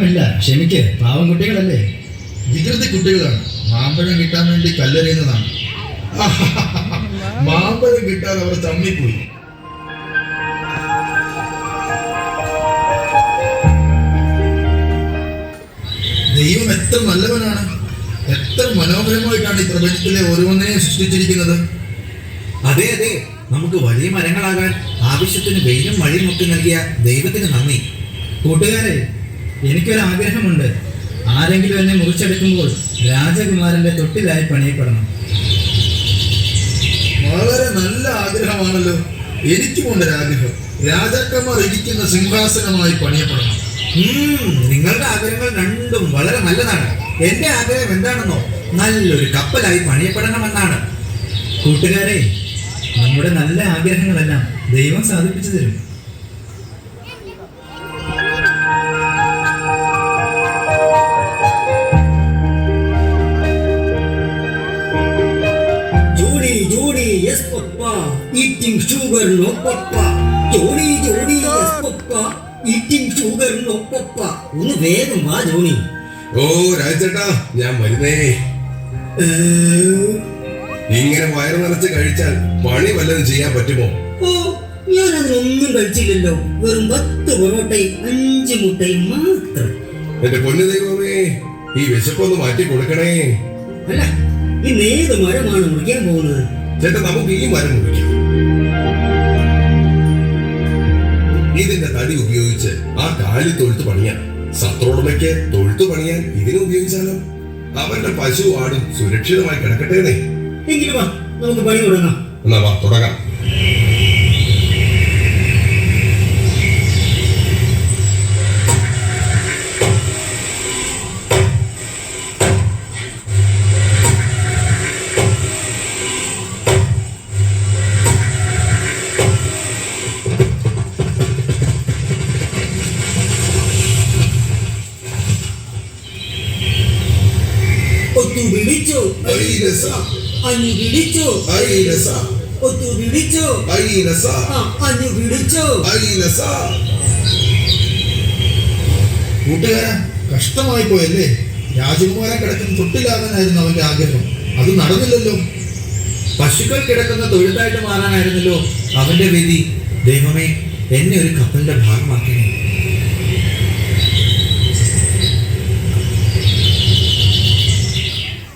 സാരമില്ല ക്ഷമിക്ക്. പാവം കുട്ടികളല്ലേ? വികൃതി കുട്ടികളാണ്. മാമ്പഴം കിട്ടാൻ വേണ്ടി കല്ലെറിയുന്നതാണ്. മാമ്പഴം കിട്ടാൻ അവർ തമ്മിപ്പോയി. ദൈവം എത്ര നല്ലവനാണ്. എത്ര മനോഹരമായിട്ടാണ് ഈ പ്രപഞ്ചത്തിലെ ഓരോന്നിനെയും സൃഷ്ടിച്ചിരിക്കുന്നത്. അതെ അതെ. നമുക്ക് വലിയ മരങ്ങളാകാൻ ആവശ്യത്തിന് വെയിലും മഴയും ഒക്കെ നൽകിയ ദൈവത്തിന് നന്ദി. കൂട്ടുകാരെ എനിക്കൊരു ആഗ്രഹമുണ്ട് ആരെങ്കിലും എന്നെ മുറിച്ചെടുക്കുമ്പോൾ രാജകുമാരന്റെ തൊട്ടിലായി പണിയപ്പെടണം. വളരെ നല്ല ആഗ്രഹമാണല്ലോ. എനിക്കുമുണ്ട് ആഗ്രഹം രാജാക്കന്മാർ ഇരിക്കുന്ന സിംഹാസനമായി പണിയപ്പെടണം. നിങ്ങളുടെ ആഗ്രഹങ്ങൾ രണ്ടും വളരെ നല്ലതാണ്. എന്റെ ആഗ്രഹം എന്താണെന്നോ നല്ലൊരു കപ്പലായി പണിയപ്പെടണമെന്നാണ്. കൂട്ടുകാരെ നമ്മുടെ നല്ല ആഗ്രഹങ്ങളെല്ലാം ദൈവം സാധിപ്പിച്ചു തരും. Johnny papa. Eating sugar sugar papa. Johnny Johnny yes papa eating sugar no papa ഒന്ന് വേഗം വാ ജോണി. ഓ രാജേട്ടാ ഞാൻ വരുന്നേ. ഇങ്ങനെ വയറ് നിറച്ച് കഴിച്ചാൽ പണി വല്ലതും ചെയ്യാൻ പറ്റുമോ? ഓ ഞാൻ അതിനൊന്നും കഴിച്ചില്ലല്ലോ. വെറും പത്ത് പൊറോട്ടയും അഞ്ച് മുട്ടയും മാത്രം. എന്റെ പൊന്നു ദൈവമേ ഈ വിശപ്പൊന്ന് മാറ്റി കൊടുക്കണേ. അല്ല ഇന്ന് ഏത് മരമാണ് മുറിക്കാൻ പോകുന്നത്. ചേട്ടാ നമുക്ക് ഈ മരം മുറിക്കാം ഇതിന്റെ തടി ഉപയോഗിച്ച് ആ കാലി തൊഴുത്ത് പണിയാൻ സത്രോടമയ്ക്ക് തൊഴുത്ത് പണിയാൻ ഇതിനെ ഉപയോഗിച്ചാലോ? അവന്റെ പശു ആടും സുരക്ഷിതമായി കിടക്കട്ടേന്നേ എങ്കിലും നമുക്ക് പണി തുടങ്ങാം. എന്നാ തുടങ്ങാം. വിളിച്ചോ. അഞ്ഞു വിളിച്ചോ. ഒത്തു വിളിച്ചു. അഞ്ഞു വിളിച്ചോ. ഐ രസ. കഷ്ടമായി പോയല്ലേ? രാജകുമാരൻ കിടക്കുന്ന തൊട്ടിലാകാനായിരുന്നു അവന്റെ ആഗ്രഹം. അത് നടന്നില്ലല്ലോ. പശുക്കൾ കിടക്കുന്ന തൊഴുത്തായിട്ട് മാറാനായിരുന്നല്ലോ അവന്റെ വിധി. ദൈവമേ എന്നെ ഒരു കപ്പലിന്റെ ഭാഗമാക്കണേ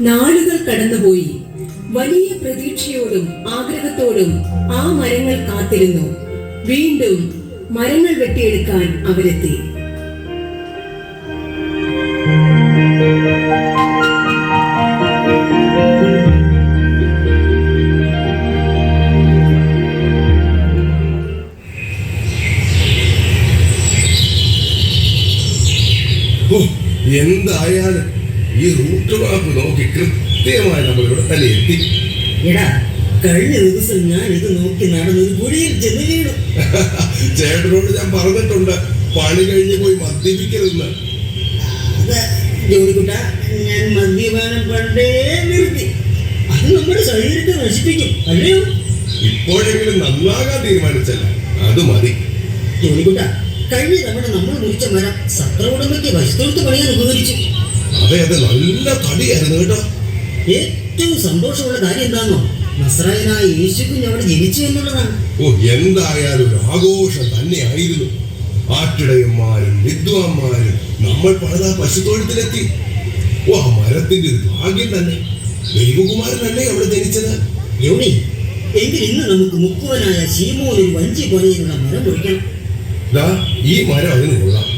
നാളുകൾ കടന്നുപോയി. വലിയ പ്രതീക്ഷയോടും ആഗ്രഹത്തോടും ആ മരങ്ങൾ കാത്തിരുന്നു. വീണ്ടും മരങ്ങൾ വെട്ടിയെടുക്കാൻ അവരെത്തി. എന്തായാലും ഈ റൂട്ട് വാക്ക് നോക്കി കൃത്യമായി നമ്മൾ ഇവിടെ തന്നെ എത്തി എടാ കഴിഞ്ഞ ദിവസം ഞാൻ ഇത് നോക്കി നടന്നൊരു കുഴിയിൽ ചെന്ന് വീണു. ചേട്ടനോട് ഞാൻ പറഞ്ഞിട്ടുണ്ട് പണി കഴിഞ്ഞ് പോയി മദ്യപിക്കരുതെന്ന്. അത് ജോലിക്കുട്ട ഞാൻ മദ്യപാനം പണ്ടേ നിർത്തി. അത് നമ്മുടെ ശരീരത്തെ നശിപ്പിക്കും അല്ലയോ ഇപ്പോഴെങ്കിലും നന്നാകാൻ തീരുമാനിച്ചല്ല അത് മതി. ജോലിക്കുട്ട കഴിഞ്ഞ തവണ നമ്മൾ മുറിച്ച മരം സത്ര ഉടമയ്ക്ക് വശത്തോട്ട് പണിയാൻ ഉപകരിച്ചു. അതെ അതെ നല്ല തടിയായിരുന്നു കേട്ടോ. ഏറ്റവും സന്തോഷമുള്ള കാര്യം എന്താണോ നസ്രായനായ യേശു കുഞ്ഞ് അവിടെ ജനിച്ചു എന്നുള്ളതാണ്. ഓ എന്തായാലും ഒരു ആഘോഷം തന്നെയായിരുന്നു. ആട്ടിടയന്മാരും വിദ്വാന്മാരും നമ്മൾ പണിത പശുത്തോഴത്തിലെത്തി. ഓ ആ മരത്തിന്റെ ഒരു ഭാഗ്യം തന്നെ. ദൈവകുമാരനല്ലേ അവിടെ ജനിച്ചത്. യോണി എങ്കിൽ ഇന്ന് നമുക്ക് മുക്കുവനായ ഒരു വഞ്ചി പോലെയുള്ള മരം മുറിക്കണം ഈ മരം അതിന് കൊള്ളാം.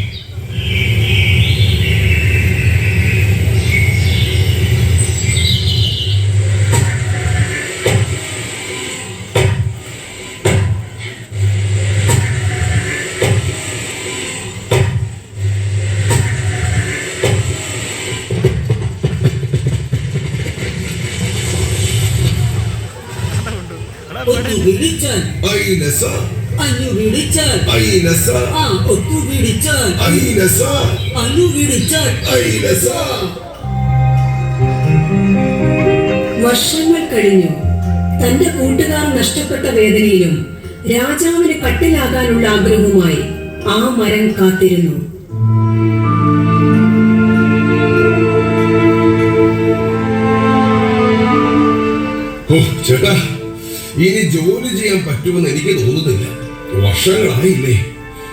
വർഷങ്ങൾ കഴിഞ്ഞു. തന്റെ കൂട്ടുകാർ നഷ്ടപ്പെട്ട വേദനയിലും രാജാവിന് കട്ടിലാകാനുള്ള ആഗ്രഹവുമായി ആ മരം കാത്തിരുന്നു. ചേട്ടാ. ഇനി ജോലി ചെയ്യാൻ പറ്റുമെന്ന് എനിക്ക് തോന്നുന്നില്ല. വർഷങ്ങളായില്ലേ.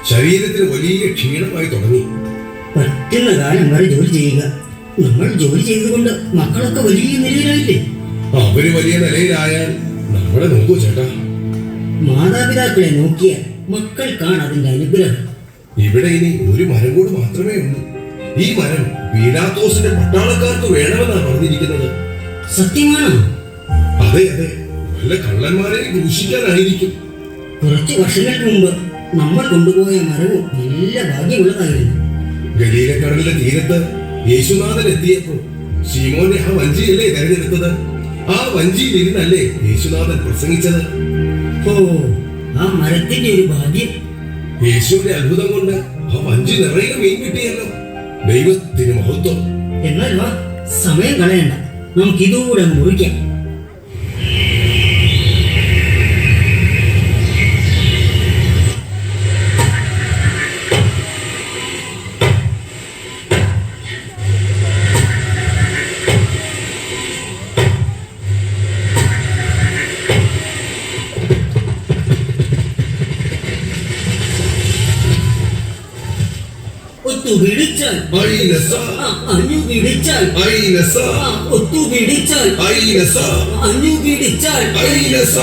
ശരീരത്തിന് വലിയ ക്ഷീണമായി തുടങ്ങി. പറ്റുന്ന കാലം വരെ ജോലി ചെയ്യുക. നമ്മൾ ജോലി ചെയ്തുകൊണ്ട് മക്കളൊക്കെ വലിയ നിലയിലായില്ലേ? അവർ വലിയ നിലയിലായാൽ നമ്മളെ നോക്കൂ ചേട്ടാ. മാതാപിതാക്കളെ നോക്കിയ മക്കൾക്കാണ് അതിന്റെ അനുഗ്രഹം. ഇവിടെ ഇനി ഒരു മരം കൂടെ മാത്രമേ ഉള്ളൂ. ഈ മരം പീലാത്തോസിന്റെ പട്ടാളക്കാർക്ക് വേണമെന്നാണ് പറഞ്ഞിരിക്കുന്നത്. സത്യമാണോ? അതെ അതെ. വല്ല കള്ളന്മാരെ ക്രൂശിക്കാനായിരിക്കും കുറച്ച് വർഷങ്ങൾക്ക് മുമ്പ് നമ്മൾ കൊണ്ടുപോയ മരവും നല്ല ഭാഗ്യമുള്ളതായിരുന്നു. ഗലീലക്കടലിന്റെ തീരത്ത് യേശുനാഥൻ എത്തിയപ്പോൾ ശീമോനെ ആ വഞ്ചിയല്ലേ തെരഞ്ഞെടുത്തത്? ആ വഞ്ചിയിൽ ഇരുന്നല്ലേ യേശുനാഥൻ പ്രസംഗിച്ചത്? ഓ ആ മരത്തിന്റെ ഒരു ഭാഗ്യം. യേശുവിന്റെ അത്ഭുതം കൊണ്ട് ആ വഞ്ചി നിറയെ മീൻ കിട്ടിയല്ലോ. ദൈവത്തിന് മഹത്വം. എന്നാൽ സമയം കളയണ്ട. നമുക്ക് ഇതുകൂടെ മുറിക്കാം. പിടിച്ചാൽ ഐനസ, അഞ്ഞു പിടിച്ചാൽ ഐനസ, ഒത്തു പിടിച്ചാൽ ഐനസ, അഞ്ഞു പിടിച്ചാൽ ഐനസ.